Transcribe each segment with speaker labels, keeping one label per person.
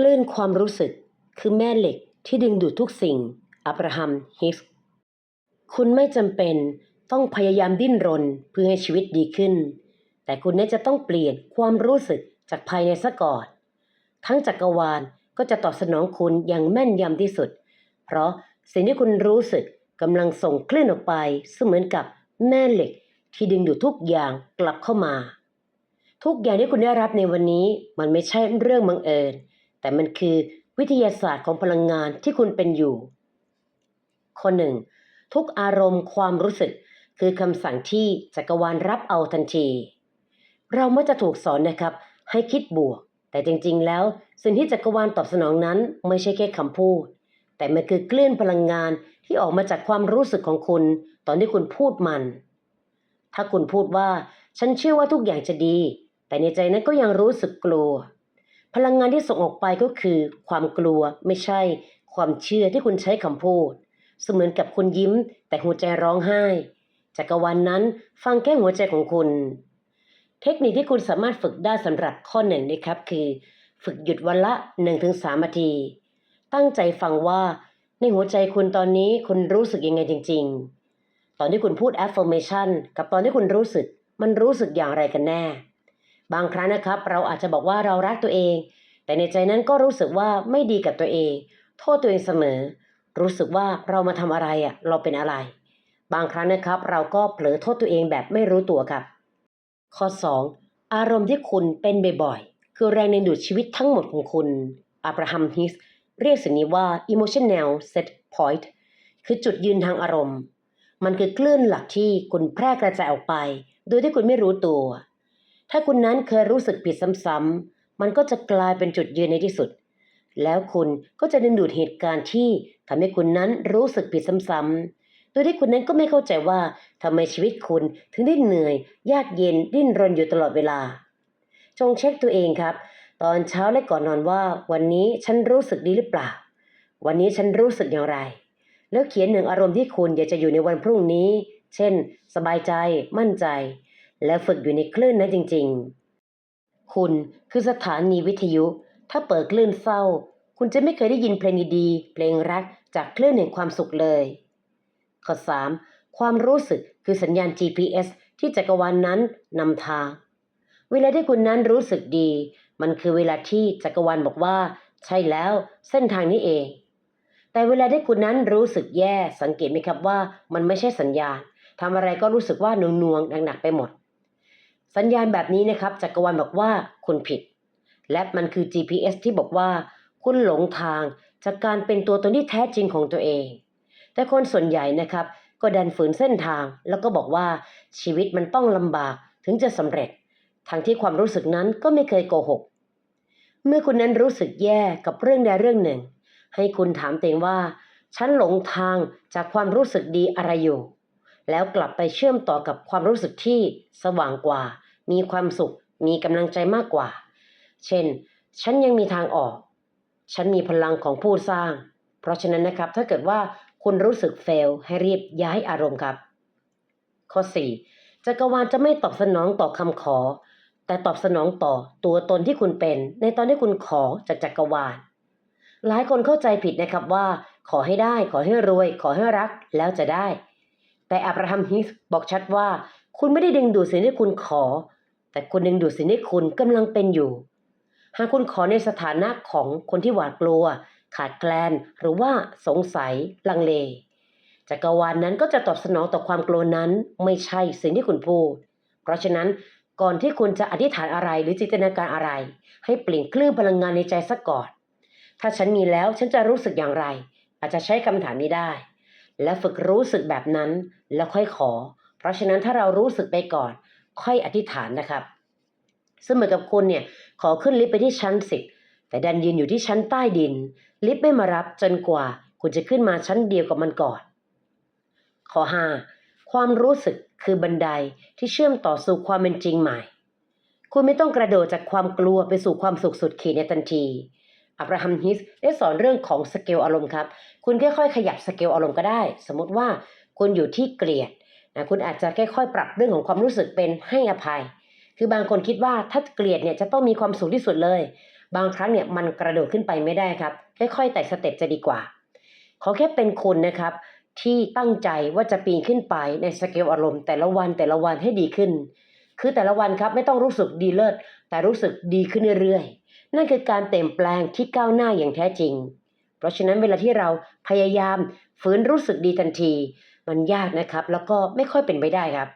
Speaker 1: คลื่นความรู้สึกคือแม่เหล็กที่ดึงดูดทุกสิ่ง อับราฮัมฮิสคุณไม่จำเป็นต้องพยายามดิ้นรนเพื่อให้ชีวิตดีขึ้น แต่คุณน่าจะต้องเปลี่ยนความรู้สึกจากภายในซะก่อน ทั้งจักรวาลก็จะตอบสนองคุณอย่างแม่นยำที่สุด เพราะสิ่งที่คุณรู้สึกกำลังส่งคลื่นออกไปเสมือนกับแม่เหล็กที่ดึงดูดทุกอย่างกลับเข้ามา ทุกอย่างที่คุณได้รับในวันนี้มันไม่ใช่เรื่องบังเอิญ แต่มันคือวิทยาศาสตร์ของพลังงานที่คุณเป็นอยู่ ข้อหนึ่งทุกอารมณ์ความรู้สึก คือคำสั่งที่จักรวาลรับเอาทันที เราไม่จะถูกสอนนะครับ ให้คิดบวก แต่จริงๆแล้ว สิ่งที่จักรวาลตอบสนองนั้นไม่ใช่แค่คำพูด แต่มันคือคลื่นพลังงานที่ออกมาจากความรู้สึกของคุณ ตอนที่คุณพูดมัน ถ้าคุณพูดว่า ฉันเชื่อว่าทุกอย่างจะดี แต่ในใจนั้นก็ยังรู้สึกกลัว พลังงานที่ส่งออกไปก็คือ ความกลัวไม่ใช่ ความเชื่อที่คุณใช้คำพูด เสมือนกับคุณยิ้ม แต่หัวใจร้องไห้จักรวาลนนั้นฟังแค่หัวใจของคุณ เทคนิคที่คุณสามารถฝึกได้สำหรับข้อหนึ่งนะครับคือ ฝึกหยุดวันละ 1-3นาที ตั้งใจฟังว่าในหัวใจคุณตอนนี้คุณรู้สึกยังไงจริง ๆ ตอนที่คุณพูด affirmation กับตอนที่คุณรู้สึก มันรู้สึกอย่างไรกันแน่ บางครั้งนะครับ เราอาจจะบอกว่าเรารักตัวเอง แต่ในใจนั้นก็รู้สึกว่าไม่ดีกับตัวเอง โทษตัวเองเสมอ รู้สึกว่าเรามาทำอะไรอะเราเป็นอะไร บางครั้งนะครับ เราก็เผลอโทษตัวเองแบบไม่รู้ตัวครับ ข้อ 2. อารมณ์ที่คุณเป็นบ่อยๆคือแรงดึงดูดชีวิตทั้งหมดของคุณอับราฮัมฮิสเรียกสิ่งนี้ว่า emotional set point คือจุดยืนทางอารมณ์ มันคือคลื่นหลักที่คุณแพร่กระจายออกไป โดยที่คุณไม่รู้ตัว ถ้าคุณนั้นเคยรู้สึกผิดซ้ำๆ มันก็จะกลายเป็นจุดยืนในที่สุด แล้วคุณก็จะดึงดูดเหตุการณ์ที่ทำให้คุณนั้นรู้สึกผิดซ้ำๆ โดยที่คุณนั้นก็ไม่เข้าใจว่าทำไมชีวิตคุณถึงได้เหนื่อย ยากเย็นดิ้นรนอยู่ตลอดเวลา จงเช็คตัวเองครับ ตอนเช้าและก่อนนอนว่า วันนี้ฉันรู้สึกดีหรือเปล่า วันนี้ฉันรู้สึกอย่างไร แล้วเขียนหนึ่งอารมณ์ที่คุณอยากจะอยู่ในวันพรุ่งนี้ เช่น สบายใจ มั่นใจ และฝึกอยู่ในคลื่นนั้นจริง ๆ คุณคือสถานีวิทยุ ถ้าเปิดคลื่นเศร้า คุณจะไม่เคยได้ยินเพลงดีๆเพลงรักจากคลื่นแห่งความสุขเลย ข้อ 3. ความรู้สึกคือสัญญาณ GPS ที่จักรวาลนนั้นนำทาง เวลาที่คุณนั้นรู้สึกดี มันคือเวลาที่จักรวาลบอกว่า ใช่แล้วเส้นทางนี้เอง แต่เวลาที่คุณนั้นรู้สึกแย่สังเกตไหมครับว่า มันไม่ใช่สัญญาณทำอะไรก็รู้สึกว่าหน่วงนวงๆหนักๆไปหมด สัญญาณแบบนี้นะครับจักรวาลบอกว่าคุณผิด และมันคือ GPS ที่บอกว่า คุณหลงทางจากการเป็นตัวตนที่แท้จริงของตัวเอง แต่คนส่วนใหญ่นะครับ ก็ดันฝืนเส้นทาง แล้วก็บอกว่าชีวิตมันต้องลำบากถึงจะสำเร็จ ทั้งที่ความรู้สึกนั้นก็ไม่เคยโกหก เมื่อคุณนั้นรู้สึกแย่กับเรื่องใดเรื่องหนึ่ง ให้คุณถามตัวเองว่า ฉันหลงทางจากความรู้สึกดีอะไรอยู่ แล้วกลับไปเชื่อมต่อกับความรู้สึกที่สว่างกว่า มีความสุข มีกำลังใจมากกว่า เช่น ฉันยังมีทางออก ฉันมีพลังของผู้สร้าง เพราะฉะนั้นนะครับ ถ้าเกิดว่าคุณรู้สึกเฟลให้รีบย้ายอารมณ์ครับ ข้อ 4. จักรวาลจะไม่ตอบสนองต่อคำขอ แต่ตอบสนองต่อตัวตนที่คุณเป็น ในตอนที่คุณขอจากจักรวาล หลายคนเข้าใจผิดนะครับว่า ขอให้ได้ ขอให้รวย ขอให้รัก แล้วจะได้ แต่อับราฮัมฮิสบอกชัดว่า คุณไม่ได้ดึงดูดสิ่งที่คุณขอ แต่คุณดึงดูดสิ่งที่คุณกำลังเป็นอยู่ หากคุณขอในสถานะของคนที่หวาดกลัว ขาดแคลน หรือว่าสงสัย ลังเล จักรวาลนนั้นก็จะตอบสนองต่อความกลัวนั้น ไม่ใช่สิ่งที่คุณพูด เพราะฉะนั้นก่อนที่คุณจะอธิษฐานอะไรหรือจินตนาการอะไร ให้เปลี่ยนคลื่นพลังงานในใจซะก่อน ถ้าฉันมีแล้วฉันจะรู้สึกอย่างไร อาจจะใช้คำถามนี้ได้ และฝึกรู้สึกแบบนั้นแล้วค่อยขอ เพราะฉะนั้นถ้าเรารู้สึกไปก่อน ค่อยอธิษฐานนะครับซึ่งเหมือนกับคุณเนี่ยขอขึ้นลิฟต์ไปที่ชั้นสิบแต่ดันยืนอยู่ที่ชั้นใต้ดิน ลิฟต์ไม่มารับจนกว่าคุณจะขึ้นมาชั้นเดียวกับมันก่อน ข้อ 5. ความรู้สึกคือบันไดที่เชื่อมต่อสู่ความเป็นจริงใหม่ คุณไม่ต้องกระโดดจากความกลัวไปสู่ความสุขสุดขีดในทันทีอับราฮัมฮิสได้สอนเรื่องของสเกลอารมณ์ครับ คุณค่อยๆขยับสเกลอารมณ์ก็ได้ สมมติว่าคุณอยู่ที่เกลียด คุณอาจจะค่อยๆ ปรับเรื่องของความรู้สึกเป็นให้อภัย คือบางคนคิดว่าถ้าเกลียดเนี่ยจะต้องมีความสุขที่สุดเลย บางครั้งเนี่ยมันกระโดดขึ้นไปไม่ได้ครับ ค่อยๆไต่สเต็ปจะดีกว่า ขอแค่เป็นคุณนะครับที่ตั้งใจว่าจะปีนขึ้นไปในสเกลอารมณ์ แต่ละวันแต่ละวันให้ดีขึ้น คือแต่ละวันครับไม่ต้องรู้สึกดีเลิศแต่รู้สึกดีขึ้นเรื่อยๆ นั่นคือการเปลี่ยนแปลงที่ก้าวหน้าอย่างแท้จริง เพราะฉะนั้นเวลาที่เราพยายามฝืนรู้สึกดีทันที มันยากนะครับ แล้วก็ไม่ค่อยเป็นไปได้ครับ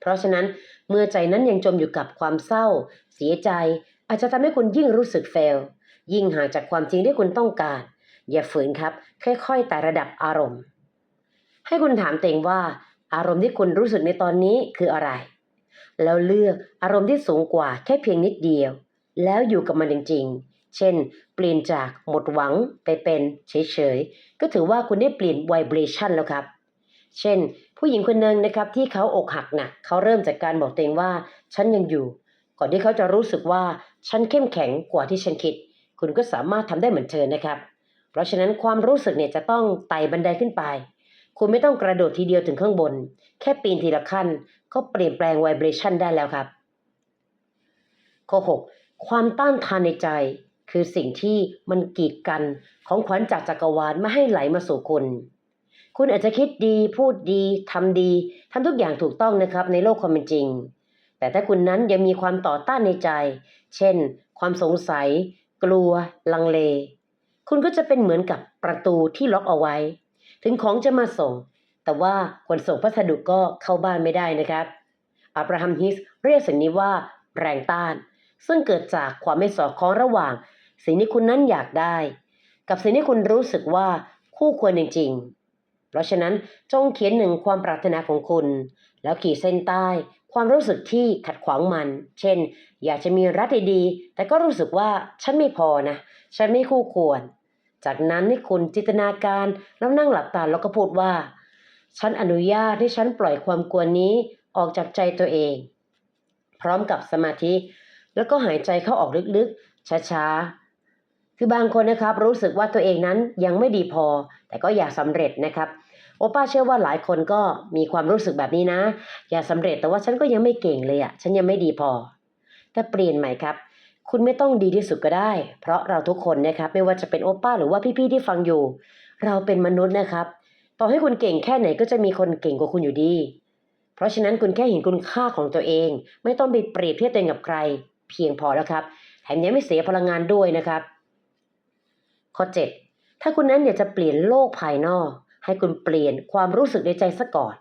Speaker 1: เพราะฉะนั้นเมื่อใจนั้นยังจมอยู่กับความเศร้า เสียใจ อาจจะทำให้คุณยิ่งรู้สึกเฟล ยิ่งห่างจากความจริงที่คุณต้องการ อย่าฝืนครับ ค่อยๆแต่ระดับอารมณ์ ให้คุณถามตัวเองว่า อารมณ์ที่คุณรู้สึกในตอนนี้คืออะไร แล้วเลือกอารมณ์ที่สูงกว่าแค่เพียงนิดเดียว แล้วอยู่กับมันจริงๆ เช่น เปลี่ยนจากหมดหวังไปเป็นเฉยๆ ก็ถือว่าคุณได้เปลี่ยนไวเบรชันแล้วครับ เช่น ผู้หญิงคนหนึ่งนะครับที่เขาอกหักหนักเขาเริ่มจากการบอกตัวเองว่า ฉันยังอยู่ ก่อนที่เขาจะรู้สึกว่าฉันเข้มแข็งกว่าที่ฉันคิด คุณก็สามารถทำได้เหมือนเธอนะครับ เพราะฉะนั้นความรู้สึกเนี่ยจะต้องไต่บันไดขึ้นไป คุณไม่ต้องกระโดดทีเดียวถึงข้างบน แค่ปีนทีละขั้น ก็เปลี่ยนแปลงไวเบรชันได้แล้วครับข้อ6ความต้านทานในใจ คือสิ่งที่มันกีดกันของขวัญจากจักรวาลไม่ให้ไหลมาสู่คุณ คุณอาจจะคิดดีพูดดีทำดีทำทุกอย่างถูกต้องนะครับในโลกความเป็นจริง แต่ถ้าคุณนั้นยังมีความต่อต้านในใจ เช่น ความสงสัย กลัว ลังเล คุณก็จะเป็นเหมือนกับประตูที่ล็อกเอาไว้ ถึงของจะมาส่ง แต่ว่าคนส่งพัสดุก็เข้าบ้านไม่ได้นะครับอับราฮัมฮิสเรียกสิ่งนี้ว่าแรงต้าน ซึ่งเกิดจากความไม่สอดคล้องระหว่าง สิ่งที่คุณนั้นอยากได้ กับสิ่งที่คุณรู้สึกว่าคู่ควรจริงๆ ราะฉะนั้นจงเขียนหนึ่งความปรารถนาของคุณ แล้วขีดเส้นใต้ ความรู้สึกที่ขัดขวางมัน เช่น อยากจะมีรัฐดีๆ แต่ก็รู้สึกว่าฉันไม่พอนะ ฉันไม่คู่ควร จากนั้นให้คุณจินตนาการแล้วนั่งหลับตาแล้วก็พูดว่า ฉันอนุญาตให้ฉันปล่อยความกลัวนี้ออกจากใจตัวเอง พร้อมกับสมาธิ แล้วก็หายใจเข้าออกลึกๆ ช้าๆคือบางคนนะครับรู้สึกว่าตัวเองนั้นยังไม่ดีพอ แต่ก็อยากสำเร็จนะครับ โอป้าเชื่อว่าหลายคนก็มีความรู้สึกแบบนี้นะ อยากสำเร็จแต่ว่าฉันก็ยังไม่เก่งเลยอะ่ะ ฉันยังไม่ดีพอ แต่เปลี่ยนใหม่ครับ คุณไม่ต้องดีที่สุดก็ได้ เพราะเราทุกคนนะครับ ไม่ว่าจะเป็นโอป้าหรือว่าพี่ๆที่ฟังอยู่ เราเป็นมนุษย์นะครับ ต่อให้คุณเก่งแค่ไหนก็จะมีคนเก่งกว่าคุณอยู่ดี เพราะฉะนั้นคุณแค่เห็นคุณค่าของตัวเอง ไม่ต้องไปเปรียบเทียบตัวเองกับใคร เพียงพอแล้วครับ แถมยังไม่เสียพลังงานด้วยนะครับ ข้อ 7 ถ้าคุณนั้นอยากจะเปลี่ยนโลกภายนอก ให้คุณเปลี่ยนความรู้สึกในใจซะก่อน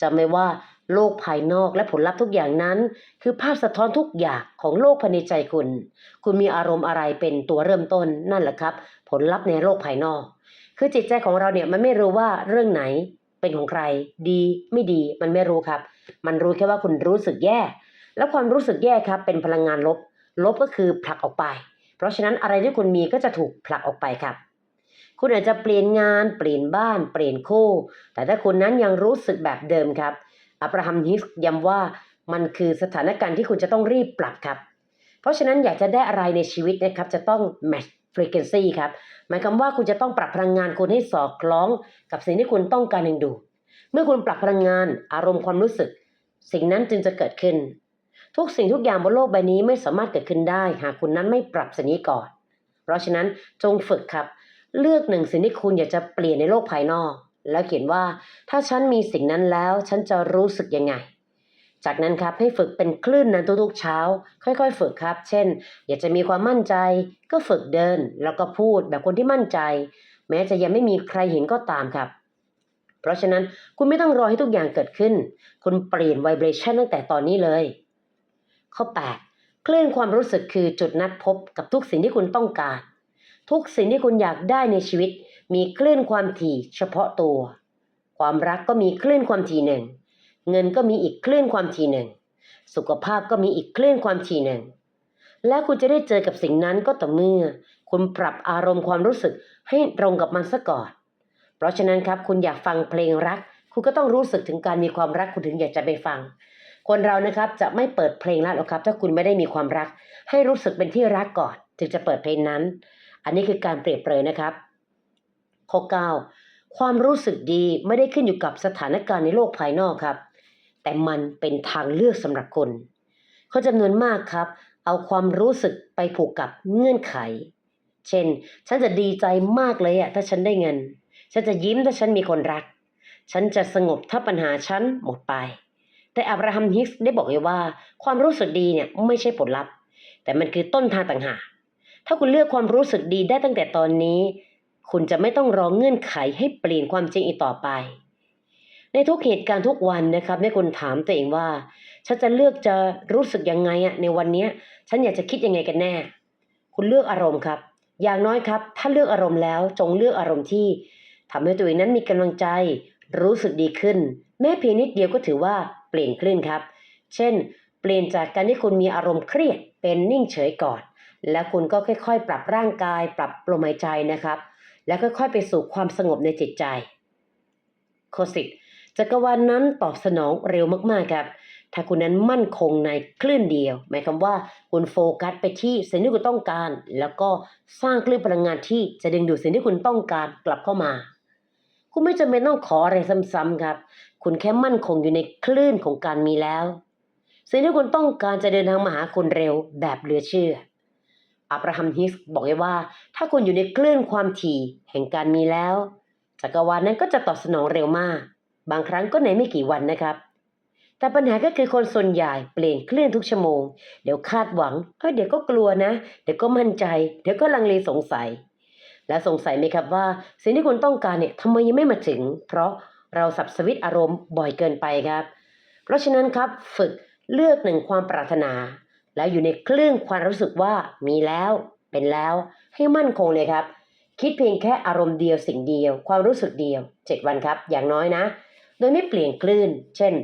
Speaker 1: จำไว้ว่าโลกภายนอกและผลลัพธ์ทุกอย่างนั้น คือภาพสะท้อนทุกอย่างของโลกภายในใจคุณ คุณมีอารมณ์อะไรเป็นตัวเริ่มต้นนั่นแหละครับ ผลลัพธ์ในโลกภายนอก คือจิตใจของเราเนี่ยมันไม่รู้ว่าเรื่องไหนเป็นของใคร ดีไม่ดีมันไม่รู้ครับ มันรู้แค่ว่าคุณรู้สึกแย่ แล้วความรู้สึกแย่ครับ เป็นพลังงานลบ ลบก็คือผลักออกไป เพราะฉะนั้นอะไรที่คุณมีก็จะถูกผลักออกไปครับ คุณอาจจะเปลี่ยนงานเปลี่ยนบ้านเปลี่ยนคู่ แต่ถ้าคุณนั้นยังรู้สึกแบบเดิมครับ อับราฮัมฮิสย้ำว่ามันคือสถานการณ์ที่คุณจะต้องรีบปรับครับ เพราะฉะนั้นอยากจะได้อะไรในชีวิตนะครับ จะต้อง match frequency ครับ หมายความว่าคุณจะต้องปรับพลังงานคุณให้สอดคล้อง กับสิ่งที่คุณต้องการดึงดู เมื่อคุณปรับพลังงานอารมณ์ความรู้สึก สิ่งนั้นจึงจะเกิดขึ้น ทุกสิ่งทุกอย่างบนโลกใบนี้ไม่สามารถเกิดขึ้นได้ หากคุณนั้นไม่ปรับสิ่งนี้ก่อน เพราะฉะนั้นจงฝึกครับ เลือกหนึ่งสิ่งที่คุณอยากจะเปลี่ยนในโลกภายนอก แล้วเขียนว่าถ้าฉันมีสิ่งนั้นแล้ว ฉันจะรู้สึกยังไง จากนั้นครับให้ฝึกเป็นคลื่นนั้นทุกๆเช้า ค่อยๆ ฝึกครับ เช่น อยากจะมีความมั่นใจ ก็ฝึกเดิน แล้วก็พูดแบบคนที่มั่นใจ แม้จะยังไม่มีใครเห็นก็ตามครับ เพราะฉะนั้นคุณไม่ต้องรอให้ทุกอย่างเกิดขึ้น คุณเปลี่ยนไวเบรชันตั้งแต่ตอนนี้เลย ข้อ 8 คลื่นความรู้สึกคือจุดนัดพบกับทุกสิ่งที่คุณต้องการ ทุกสิ่งที่คุณอยากได้ในชีวิต มีคลื่นความถี่เฉพาะตัว ความรักก็มีคลื่นความถี่หนึ่ง เงินก็มีอีกคลื่นความถี่หนึ่ง สุขภาพก็มีอีกคลื่นความถี่หนึ่ง และคุณจะได้เจอกับสิ่งนั้นก็ต่อเมื่อ คุณปรับอารมณ์ความรู้สึกให้ตรงกับมันซะก่อน เพราะฉะนั้นครับคุณอยากฟังเพลงรัก คุณก็ต้องรู้สึกถึงการมีความรักคุณถึงอยากจะไปฟังคนเรานะครับจะไม่เปิดเพลงรักหรอกครับ ถ้าคุณไม่ได้มีความรัก ให้รู้สึกเป็นที่รักก่อนถึงจะเปิดเพลงนั้น อันนี้คือการเปรียบเปรยนะครับ ข้อ 9 ความรู้สึกดีไม่ได้ขึ้นอยู่กับสถานการณ์ในโลกภายนอกครับ แต่มันเป็นทางเลือกสำหรับคนคนจำนวนมากครับ เอาความรู้สึกไปผูกกับเงื่อนไข เช่น ฉันจะดีใจมากเลยอะถ้าฉันได้เงิน ฉันจะยิ้มถ้าฉันมีคนรัก ฉันจะสงบถ้าปัญหาฉันหมดไป แต่อับราฮัมฮิกส์ได้บอกไว้ว่า ความรู้สึกดีเนี่ยไม่ใช่ผลลัพธ์ แต่มันคือต้นทางต่างหาก ถ้าคุณเลือกความรู้สึกดีได้ตั้งแต่ตอนนี้ คุณจะไม่ต้องรอเงื่อนไขให้เปลี่ยนความจริงอีกต่อไป ในทุกเหตุการณ์ทุกวันนะครับให้คุณถามตัวเองว่า ฉันจะเลือกจะรู้สึกยังไงอะในวันนี้ฉันอยากจะคิดยังไงกันแน่ คุณเลือกอารมณ์ครับ อย่างน้อยครับ ถ้าเลือกอารมณ์แล้วจงเลือกอารมณ์ที่ทำให้ตัวเองนั้นมีกำลังใจ รู้สึกดีขึ้น แม้เพียงนิดเดียวก็ถือว่าเปลี่ยนคลื่นครับ เช่น เปลี่ยนจากการที่คุณมีอารมณ์เครียดเป็นนิ่งเฉยก่อน แล้วคุณก็ค่อยๆ ปรับร่างกาย ปรับลมหายใจนะครับ แล้วค่อยๆ ไปสู่ความสงบในจิตใจโคสิตจักรวาลนนั้นตอบสนองเร็วมากๆครับ ถ้าคุณนั้นมั่นคงในคลื่นเดียว หมายความว่าคุณโฟกัสไปที่สิ่งที่คุณต้องการ แล้วก็สร้างคลื่นพลังงานที่จะดึงดูดสิ่งที่คุณต้องการกลับเข้ามา คุณไม่จำเป็นต้องขออะไรซ้ำๆครับ คุณแค่มั่นคงอยู่ในคลื่นของการมีแล้ว สิ่งที่คุณต้องการจะเดินทางมาหาคุณเร็วแบบเหลือเชื่อ อับราฮัมฮิสบอกไว้ว่า ถ้าคุณอยู่ในคลื่นความถี่แห่งการมีแล้ว จักรวาลนั้นก็จะตอบสนองเร็วมาก บางครั้งก็ในไม่กี่วันนะครับ แต่ปัญหาก็คือคนส่วนใหญ่เปลี่ยนคลื่นทุกชั่วโมง เดี๋ยวคาดหวังเออเดี๋ยวก็กลัวนะ เดี๋ยวก็มั่นใจ เดี๋ยวก็ลังเลสงสัย และสงสัยไหมครับว่า สิ่งที่คุณต้องการเนี่ยทำไมยังไม่มาถึง เพราะเราสับสวิตอารมณ์บ่อยเกินไปครับ เพราะฉะนั้นครับฝึกเลือกหนึ่งความปรารถนา แล้วอยู่ในคลื่นความรู้สึกว่ามีแล้วเป็นแล้วให้มั่นคงเลยครับ คิดเพียงแค่อารมณ์เดียวสิ่งเดียว ความรู้สึกเดียว 7 วันครับ อย่างน้อยนะ โดยไม่เปลี่ยนคลื่น เช่น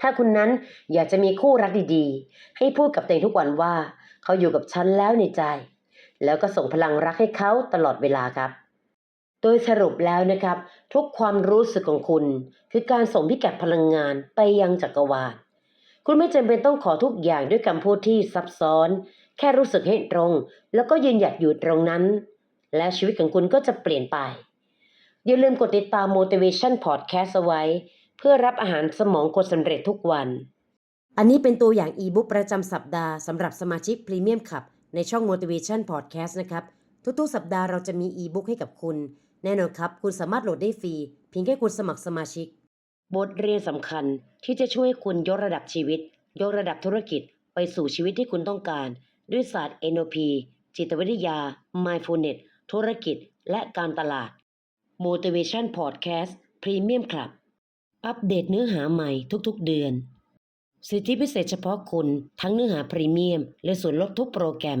Speaker 1: ถ้าคุณนั้นอยากจะมีคู่รักดีๆ ให้พูดกับตัวเองทุกวันว่า เขาอยู่กับฉันแล้วในใจ แล้วก็ส่งพลังรักให้เขาตลอดเวลาครับ โดยสรุปแล้วนะครับ ทุกความรู้สึกของคุณ คือการส่งพิกัดพลังงานไปยังจักรวาล คุณไม่จำเป็นต้องขอทุกอย่างด้วยคำพูดที่ซับซ้อน แค่รู้สึกให้ตรง แล้วก็ยืนหยัดอยู่ตรงนั้น และชีวิตของคุณก็จะเปลี่ยนไป อย่าลืมกดติดตาม motivation podcast เอาไว้ เพื่อรับอาหารสมองคนสำเร็จทุกวัน อันนี้เป็นตัวอย่างอีบุ๊กประจำสัปดาห์สำหรับสมาชิกพรีเมียมขับ ในช่อง motivation podcast นะครับ ทุกๆ สัปดาห์เราจะมีอีบุ๊กให้กับคุณ แน่นอนครับ คุณสามารถโหลดได้ฟรีเพียงแค่คุณสมัครสมาชิก บทเรียนสำคัญที่จะช่วยคุณยกระดับชีวิต ยกระดับธุรกิจไปสู่ชีวิตที่คุณต้องการ ด้วยศาสตร์ NLP จิตวิทยา Mindfulness ธุรกิจ และการตลาด Motivation Podcast Premium Club อัปเดตเนื้อหาใหม่ทุกๆ เดือน สิทธิพิเศษเฉพาะคุณทั้งเนื้อหาพรีเมียม และส่วนลดทุกโปรแกรม